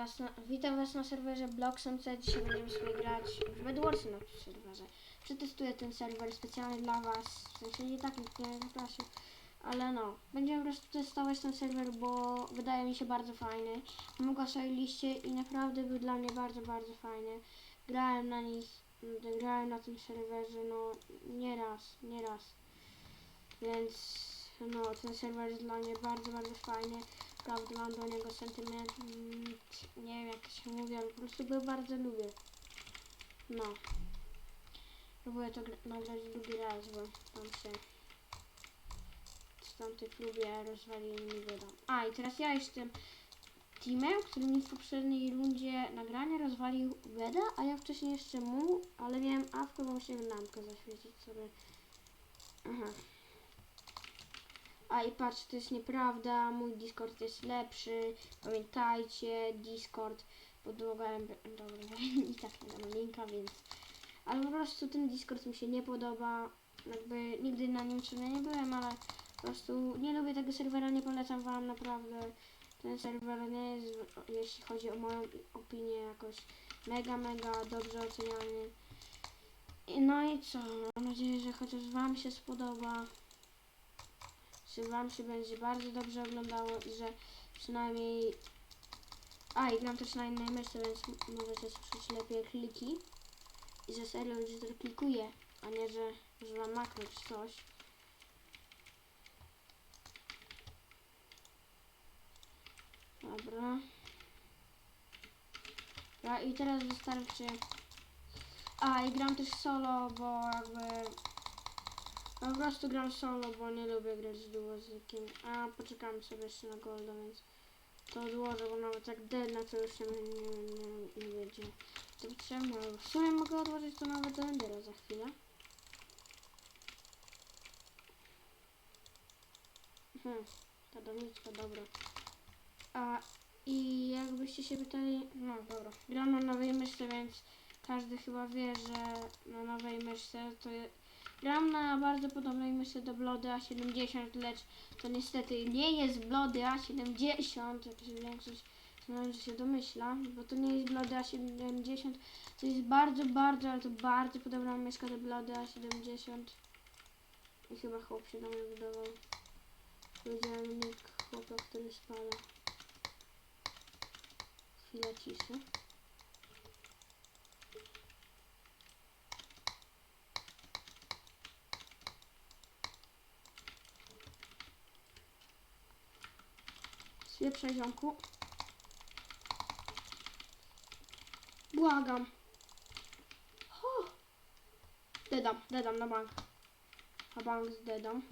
was na, witam was na serwerze Bloxmc. Dzisiaj będziemy sobie grać w Bedwarsy na serwerze. Przetestuję ten serwer specjalnie dla was. W sensie nie tak nikt nie zaprosił. Ale no, będziemy po prostu testować ten serwer, bo wydaje mi się bardzo fajny. Mam go swojej liście i naprawdę był dla mnie bardzo, bardzo fajny. Grałem na nich, mm, grałem na tym serwerze, no nie raz, nie raz. Więc no, ten serwer jest dla mnie bardzo, bardzo fajny. Naprawdę mam do niego sentyment. Nie wiem jak się mówi, ale po prostu go bardzo lubię. No. Próbuję to gra- nagrać drugi raz, bo tam się z tamtej klubie rozwalili mi. A i teraz ja jestem teamem, który mi w poprzedniej rundzie nagrania rozwalił Weda, a ja wcześniej jeszcze mu, ale miałem awkę, bo musiałem lampkę zaświecić sobie. Aha. A i patrz, to jest nieprawda, mój Discord jest lepszy. Pamiętajcie, Discord podłogałem. Dobra, i tak nie dam linka, więc. Ale po prostu ten Discord mi się nie podoba. Jakby nigdy na nim sobie nie byłem, ale po prostu nie lubię tego serwera, nie polecam wam naprawdę. Ten serwer nie jest, jeśli chodzi o moją opinię, jakoś mega, mega dobrze oceniany. No i co? Mam nadzieję, że chociaż wam się spodoba że Wam się będzie bardzo dobrze oglądało i że przynajmniej... A, i gram też na innej myszce, więc możecie słyszeć lepiej kliki. I że serio to klikuje, a nie, że używam makro czy coś. Dobra. Dobra, i teraz wystarczy... A, i gram też solo, bo jakby... No po prostu gram solo, bo nie lubię grać z duo z nikim. A poczekamy sobie jeszcze na golda, więc to odłożę, bo nawet jak deadna to już nie, nie, nie, nie będzie to potrzebne. W sumie mogę odłożyć to nawet do Endera za chwilę. Mhm, ta doniczka, dobra. A i jakbyście się pytali, no dobra, gram na nowej myszce, więc każdy chyba wie, że na nowej myszce to je, Gram na bardzo podobnej myszce do Blody A70, lecz to niestety nie jest Blody A70, jak się większość znając się domyśla, bo to nie jest Blody A70, to jest bardzo, bardzo, ale to bardzo podobna myszka do Blody A70. I chyba chłop się do mnie budował. Powiedziałem nick chłopa, który spada. Chwila ciszy. Spieprzaj ziomku. Błagam. O! Dedam, dedam na bank. Na bank zdedam.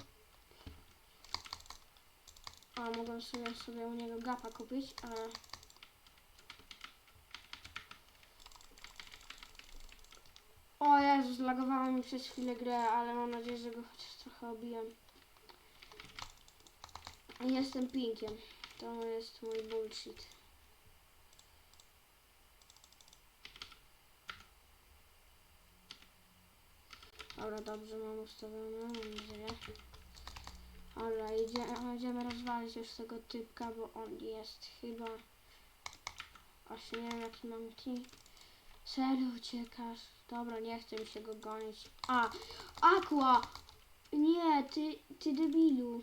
A mogę sobie, sobie u niego gapa kupić, ale... O Jezu, zlagowało mi przez chwilę grę, ale mam nadzieję, że go chociaż trochę obiłem. Jestem pinkiem. To jest mój bullshit. Dobra, dobrze mam ustawione, mam nadzieję. Dobra, idzie, będziemy rozwalić już tego typka, bo on jest chyba... Właśnie nie wiem jaki mam team. Serio uciekasz? Dobra, nie chcę mi się go gonić. A! Aqua! Nie, ty, ty debilu.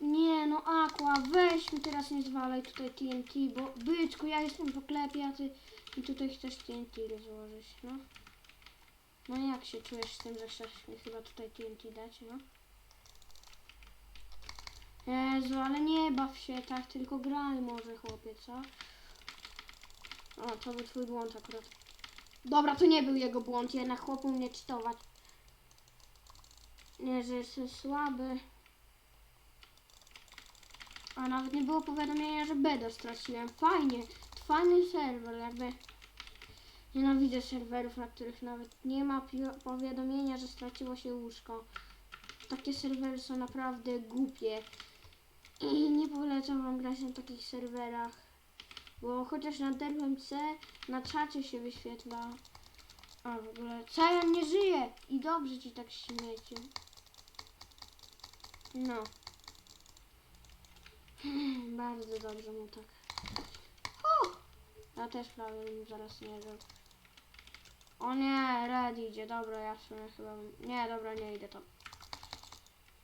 Nie no Aqua, weź mi teraz nie zwalaj tutaj TNT, bo byczku, ja jestem po klepie, a ty mi tutaj chcesz TNT rozłożyć, no. No jak się czujesz z tym, że chcesz mi chyba tutaj TNT dać, no? Jezu, ale nie baw się tak, tylko graj może chłopie, co? O, to był twój błąd akurat. Dobra, to nie był jego błąd, jednak chłopu mnie czytować. Nie, że jestem słaby. A nawet nie było powiadomienia, że beda straciłem. Fajnie. Fajny serwer, jakby. Nienawidzę serwerów, na których nawet nie ma powiadomienia, że straciło się łóżko. Takie serwery są naprawdę głupie. I nie polecam wam grać na takich serwerach. Bo chociaż na DRMC na czacie się wyświetla. A w ogóle Cajan nie żyje! I dobrze ci tak śmiecie. No. Bardzo dobrze mu tak. O! Ja też prawie bym zaraz nie wiem. O nie, red idzie, dobra, ja w sumie chyba... Nie, dobra, nie idę tam.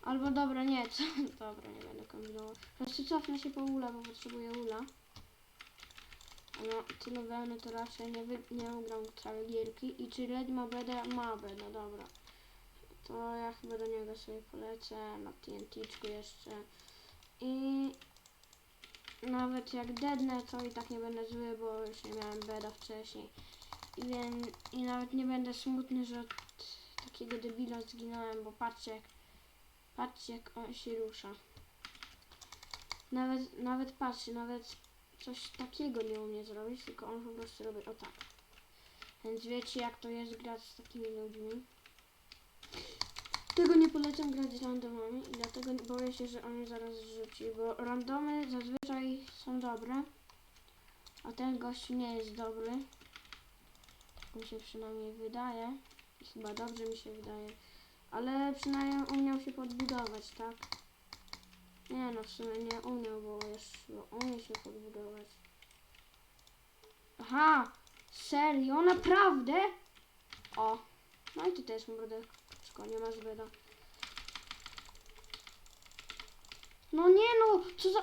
Albo dobra, nie, co? Dobra, nie będę kombinował. Po prostu cofnę się po ula, bo potrzebuję ula. No, tyle wełny to raczej nie, wy, nie ugram całej gierki. I czy red ma bedę? Ma bedę, dobra. To ja chyba do niego sobie polecę, na TNT-czku jeszcze. I nawet jak deadnę, to i tak nie będę zły, bo już nie miałem beda wcześniej. I, więc, I nawet nie będę smutny, że od takiego debila zginąłem, bo patrzcie jak, patrzcie jak on się rusza. Nawet, nawet patrzcie, nawet coś takiego nie umie zrobić, tylko on po prostu robi o tak. Więc wiecie jak to jest grać z takimi ludźmi. Tego nie polecam grać z randomami i dlatego boję się, że on zaraz rzuci, bo randomy zazwyczaj są dobre, a ten gość nie jest dobry. Tak mi się przynajmniej wydaje. Chyba dobrze mi się wydaje. Ale przynajmniej umiał się podbudować, tak? Nie no, w sumie nie umiał, bo jeszcze umie się podbudować. Aha! Serio? Naprawdę? O! No i ty też mordeczko, nie masz beda. No nie no, co za...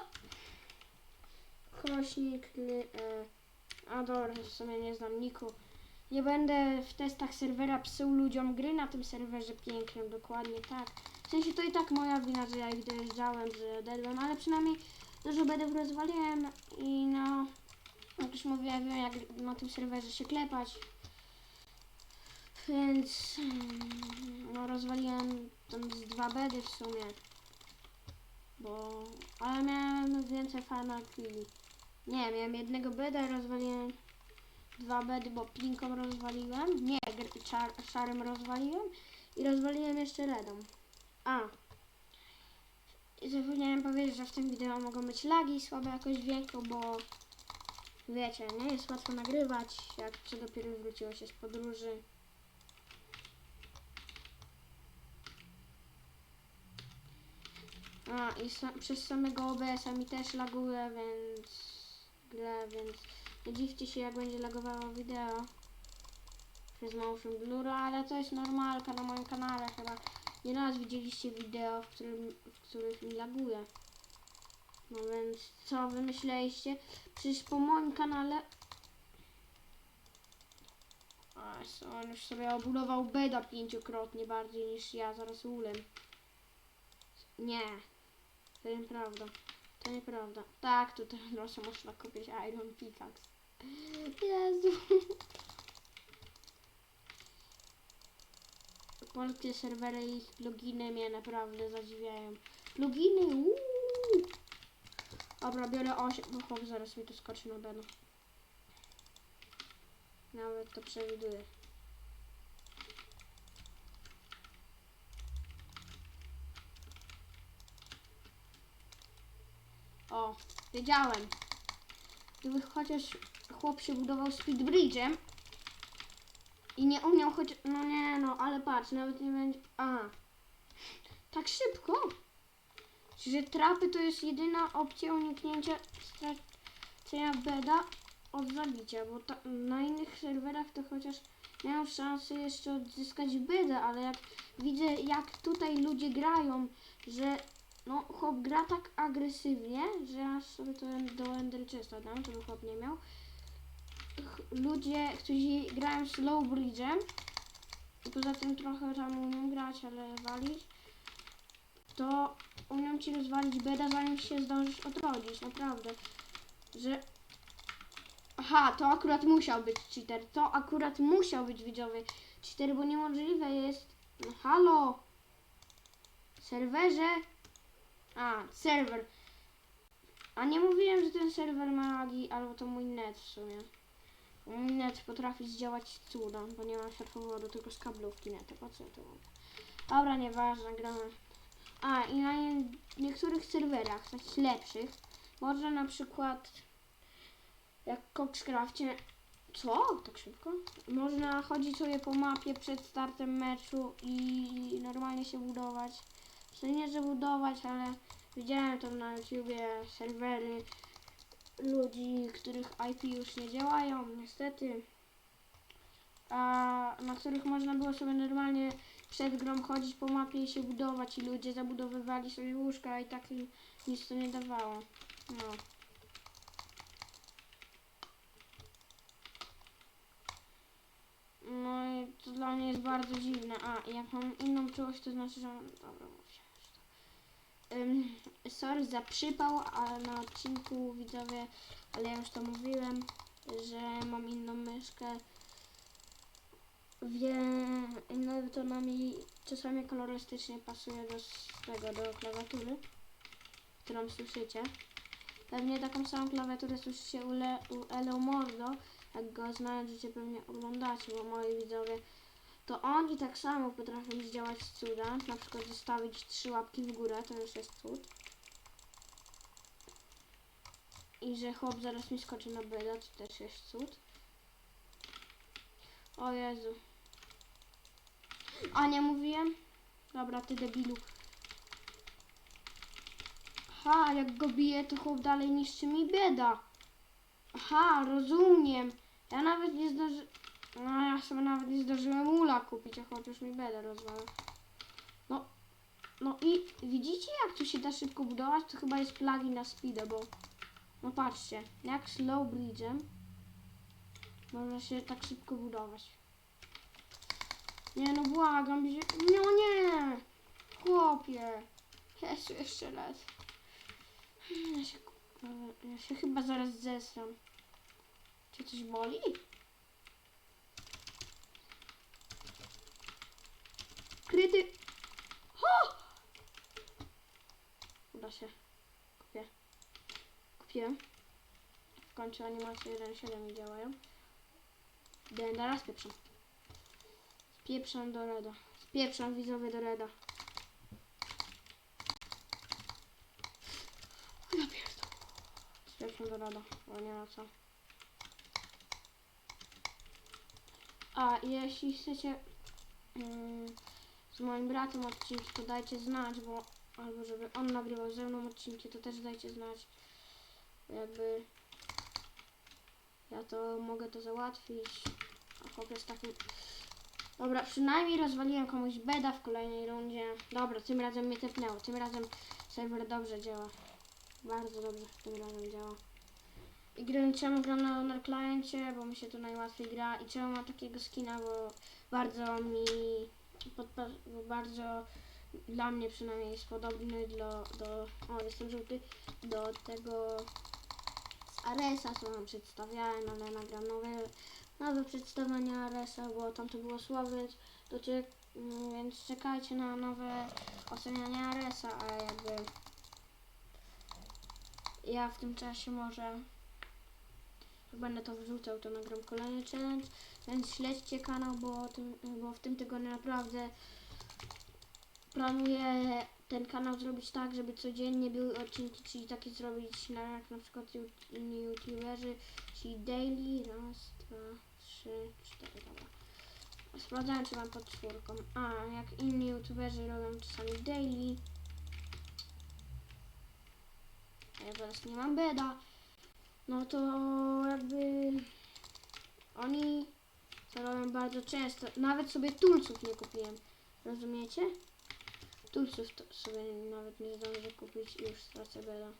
Kośnik, li, e, Ador, w sumie nie znam Niku. Nie będę w testach serwera psuł ludziom gry na tym serwerze pięknym, dokładnie tak. W sensie to i tak moja wina, że ja ich dojeżdżałem, że dedłem, ale przynajmniej dużo bedów rozwaliłem i no... Jak już mówiłem, wiem jak na tym serwerze się klepać. Więc no rozwaliłem tam z dwa bedy w sumie. Bo ale miałem więcej farma killi. Nie, miałem jednego beda i rozwaliłem dwa bedy, bo plinką rozwaliłem. Nie, szarym rozwaliłem i rozwaliłem jeszcze redą. A. I zapomniałem powiedzieć, że w tym wideo mogą być lagi, słabe jakoś dźwięku, bo wiecie, nie jest łatwo nagrywać, jak co dopiero wróciło się z podróży. A i sa przez samego OBS-a mi też laguje, więc grę, więc nie dziwcie się jak będzie lagowało wideo przez motion blur, ale to jest normalka na moim kanale chyba. Nie raz widzieliście wideo, w, którym, w których mi laguje. No więc co wy myśleliście? Przecież po moim kanale a, on już sobie obudował beda pięciokrotnie bardziej niż ja zaraz ulem. Nie. To nieprawda. To nieprawda. Tak, tutaj proszę można kupić Iron Pickaxe. Jezu. Polskie serwery i ich pluginy mnie naprawdę zadziwiają. Pluginy, uuu. Dobra, biorę 8, bo chłop zaraz mi tu skoczy na beno. Nawet to przewiduję. O, wiedziałem. Gdyby chociaż chłop się budował speedbridge'em i nie umiał choć... No nie, no, ale patrz, nawet nie będzie... A, tak szybko? Że trapy to jest jedyna opcja uniknięcia stracenia beda od zabicia, bo ta, na innych serwerach to chociaż miałem szansę jeszcze odzyskać beda, ale jak widzę jak tutaj ludzie grają, że no chłop gra tak agresywnie, że ja sobie to do Ender Chesta dam, żeby chłop nie miał. Ludzie, którzy grają slow bridge'em poza tym trochę tam umiem grać, ale walić, to umiem ci rozwalić beda zanim się zdążysz odrodzić, naprawdę. Że Aha, to akurat musiał być cheater. To akurat musiał być widzowy cheater, bo niemożliwe jest. No, halo! Serwerze? A, serwer. A nie mówiłem, że ten serwer ma lagi, albo to mój net w sumie. Mój net potrafi zdziałać cuda, bo nie ma światłowodu, tylko z kablówki neta. Po co to mam? Dobra, nieważne, gramy. A, i na nie- niektórych serwerach, takich lepszych, można na przykład jak Coxcrafcie. Co? Tak szybko? Można chodzić sobie po mapie przed startem meczu i normalnie się budować. W sensie nie, że budować, ale widziałem tam na YouTubie serwery ludzi, których IP już nie działają, niestety. A na których można było sobie normalnie przed grą chodzić po mapie i się budować i ludzie zabudowywali sobie łóżka i tak im nic to nie dawało. No. No i to dla mnie jest bardzo dziwne. A, jak mam inną czułość, to znaczy, że... Dobra, mówiłem już to. Ym, sorry za przypał, a na odcinku widzowie, ale ja już to mówiłem, że mam inną myszkę. Wiem, no to na mi czasami kolorystycznie pasuje do tego, do klawiatury, którą słyszycie. Pewnie taką samą klawiaturę słyszycie u, Le, u Elo Mordo, jak go znajdziecie pewnie oglądacie, bo moi widzowie, to oni tak samo potrafią zdziałać cuda, na przykład zostawić trzy łapki w górę, to już jest cud. I że chłop zaraz mi skoczy na beda, to też jest cud. O Jezu. A nie mówiłem? Dobra, ty debilu. Aha, jak go bije, to chłop dalej niszczy mi bieda. Aha, rozumiem. Ja nawet nie zdąży... No, ja sobie nawet nie zdążyłem ula kupić, a chłop już mi beda rozwala. No, no i widzicie, jak tu się da szybko budować? To chyba jest plugin na speeda, bo... No patrzcie, jak slow bridge'em można się tak szybko budować. Nie no, błagam, że... No nie! Chłopie! Jezu, jeszcze raz. Ja się, ja się chyba zaraz zesram. Cię coś boli? Kryty... Ho! Uda się. Kupiłem. W końcu animacje 1.7 mi działają. Denda raz pieprzam. Spieprzam do Reda. Spieprzam widzowie do Reda. Ja pierdolę. Spieprzam do Reda, bo nie ma co. A jeśli chcecie mm, z moim bratem odcinki, to dajcie znać, bo albo żeby on nagrywał ze mną odcinki, to też dajcie znać. Jakby ja to mogę to załatwić. A chłop jest. Dobra, przynajmniej rozwaliłem komuś beda w kolejnej rundzie. Dobra, tym razem mnie tepnęło. Tym razem serwer dobrze działa. Bardzo dobrze tym razem działa. I gry, czemu gram na, na kliencie, bo mi się to najłatwiej gra. I czemu mam takiego skina, bo bardzo mi... Podpa- bardzo dla mnie przynajmniej jest podobny do, do... O, jestem żółty. Do tego Aresa, co wam przedstawiałem, ale nagram nowe, nowe przedstawienie Aresa, bo tam to było słabe, to cie, mm, więc czekajcie na nowe ocenianie Aresa, a jakby ja w tym czasie może będę to wrzucał, to nagram kolejny challenge, więc śledźcie kanał, bo, tym, bo w tym tygodniu naprawdę planuję ten kanał zrobić tak, żeby codziennie były odcinki, czyli takie zrobić na, jak na przykład youtuberzy, czyli daily, raz, dwa, trzy, cztery, dobra. Sprawdzałem, czy mam pod czwórką. A, jak inni youtuberzy robią czasami daily. A ja teraz nie mam beda. No to jakby oni to robią bardzo często. Nawet sobie tulców nie kupiłem. Rozumiecie? Tulców to sobie nawet nie zdążę kupić i już stracę beda.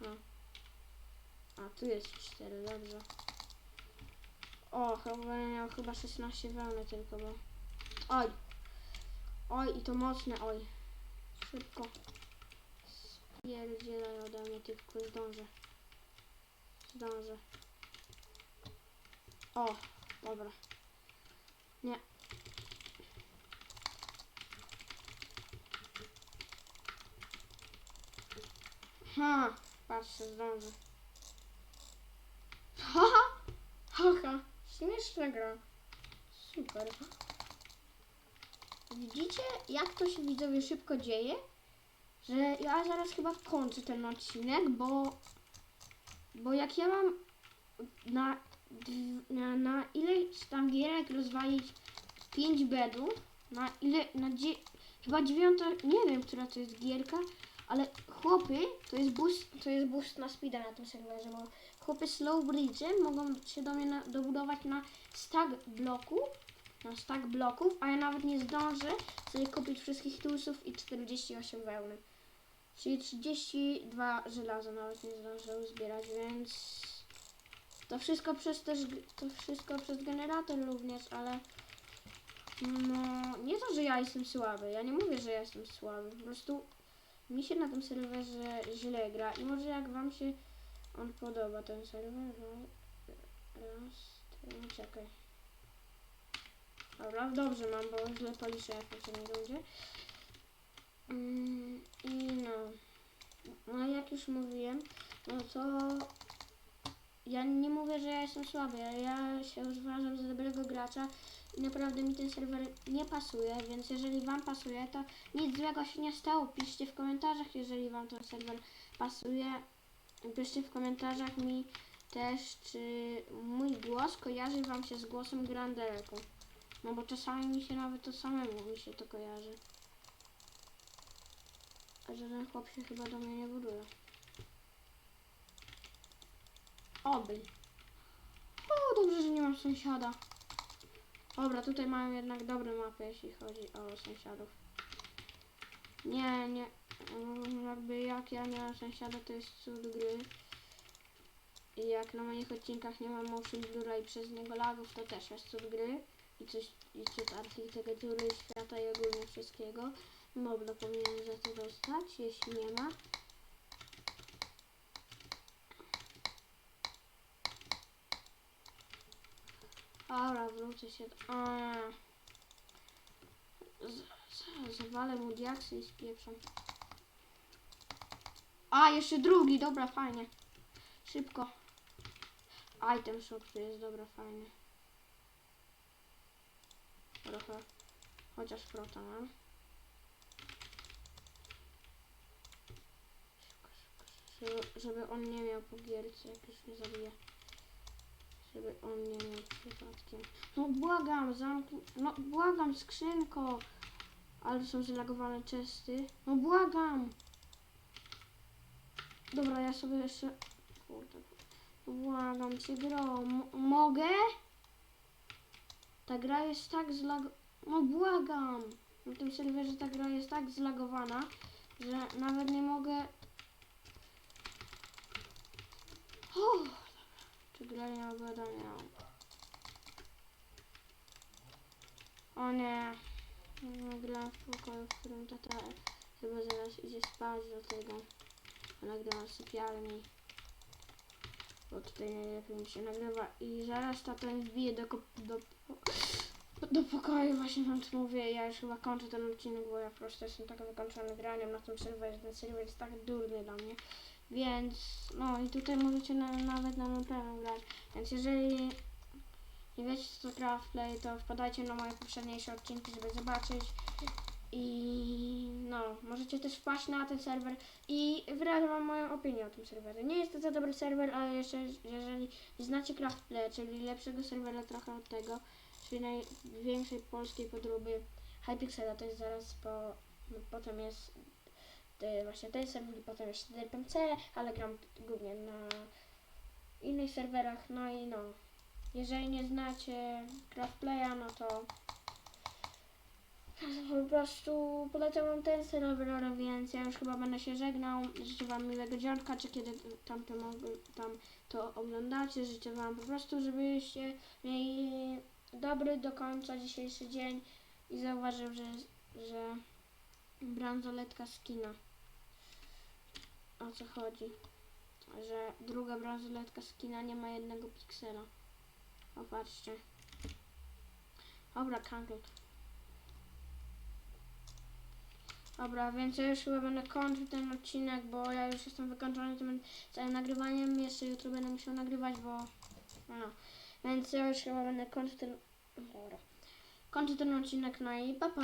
A. A, tu jest 4, dobrze. O, chyba miał chyba 16 wełny tylko, bo... Oj! Oj, i to mocne, oj. Szybko. Spierdzielaj ode mnie, tylko zdążę. Zdążę. O, dobra. Nie. Ha, patrzcie, zdążę. Haha, haha, śmieszna gra. Super. Widzicie, jak to się widzowie szybko dzieje? Że ja zaraz chyba kończę ten odcinek, bo bo jak ja mam na, na, ileś tam gierek rozwalić 5 bedów na ile, na dzie, chyba dziewiąta, nie wiem, która to jest gierka, ale chłopy, to jest boost, to jest boost na speeda na tym serwerze, bo chłopy slow bridge mogą się do mnie na, dobudować na stack bloku, na stack bloków, a ja nawet nie zdążę sobie kupić wszystkich toolsów i 48 wełny. Czyli 32 żelaza nawet nie zdążę uzbierać, więc to wszystko przez też, to wszystko przez generator również, ale no nie to, że ja jestem słaby, ja nie mówię, że ja jestem słaby, po prostu mi się na tym serwerze źle gra i może jak wam się on podoba ten serwer, no raz, no czekaj. Dobra, dobrze mam, bo źle policzę jak w poprzedniej rundzie. Mm, I no, no jak już mówiłem, no to ja nie mówię, że ja jestem słaby, ja się uważam za dobrego gracza i naprawdę mi ten serwer nie pasuje, więc jeżeli wam pasuje, to nic złego się nie stało. Piszcie w komentarzach, jeżeli wam ten serwer pasuje. Piszcie w komentarzach mi też, czy mój głos kojarzy wam się z głosem Grandelką. No bo czasami mi się nawet to samemu mi się to kojarzy. A żaden chłop się chyba do mnie nie buduje. Oby. O, dobrze, że nie mam sąsiada. Dobra, tutaj mają jednak dobre mapy, jeśli chodzi o sąsiadów. Nie, nie. mm, Jakby jak ja nie mam sąsiada, to jest cud gry. I jak na moich odcinkach nie mam motion blura i przez niego lagów, to też jest cud gry. I coś, i cud architektury świata i ogólnie wszystkiego. Mobla powinien za to dostać, jeśli nie ma. Dobra, wrócę się. do- Zawalę mu diaksy i spieprzam. A, jeszcze drugi, dobra, fajnie. Szybko. Item shop tu jest, dobra, fajnie. Trochę. Chociaż prota mam. Żeby on nie miał po gierce, jak już mnie zabije. Żeby on nie miał przypadkiem. No błagam, zamknij. No błagam, skrzynko. Ale są zlagowane czesty. No błagam. Dobra, ja sobie jeszcze... Kurde. No błagam cię, gro. M- mogę? Ta gra jest tak zlag... No błagam. Na tym serwerze ta gra jest tak zlagowana, że nawet nie mogę... Uff. Czy gra nie oglądania? O nie. Gram w pokoju, w którym tata chyba zaraz idzie spać do tego. Ona gra sypialni. Bo tutaj najlepiej mi się nagrywa. I zaraz tata mi wbije do, do, do pokoju. Właśnie wam to mówię. Ja już chyba kończę ten odcinek, bo ja po prostu jestem tak wykończony graniem na tym serwerze. Ten serwer jest tak durny dla mnie. Więc no i tutaj możecie na, nawet na naprawdę grać. Więc jeżeli nie wiecie co to Craftplay, to wpadajcie na moje poprzedniejsze odcinki, żeby zobaczyć. I no, możecie też wpaść na ten serwer i wyrażę wam moją opinię o tym serwerze. Nie jest to za dobry serwer, ale jeszcze jeżeli znacie Craftplay, czyli lepszego serwera trochę od tego, czyli największej polskiej podróby Hypixela, to jest zaraz po, no, potem jest właśnie ten serwer i potem jeszcze DRPMC, ale gram głównie na innych serwerach, no i no. Jeżeli nie znacie Craftplaya, no to po prostu polecam wam ten serwer, więc ja już chyba będę się żegnał. Życzę wam miłego dziątka, czy kiedy tam to, tam to oglądacie. Życzę wam po prostu, żebyście mieli dobry do końca dzisiejszy dzień i zauważył, że, że bransoletka skina. O co chodzi? Że druga bransoletka skina nie ma jednego piksela. Popatrzcie. Dobra, kankel. Dobra, więc ja już chyba będę kończył ten odcinek, bo ja już jestem wykończony tym całym nagrywaniem. Jeszcze jutro będę musiał nagrywać, bo... No. Więc ja już chyba będę kończył ten... Dobra. Kończę ten odcinek, no i pa pa.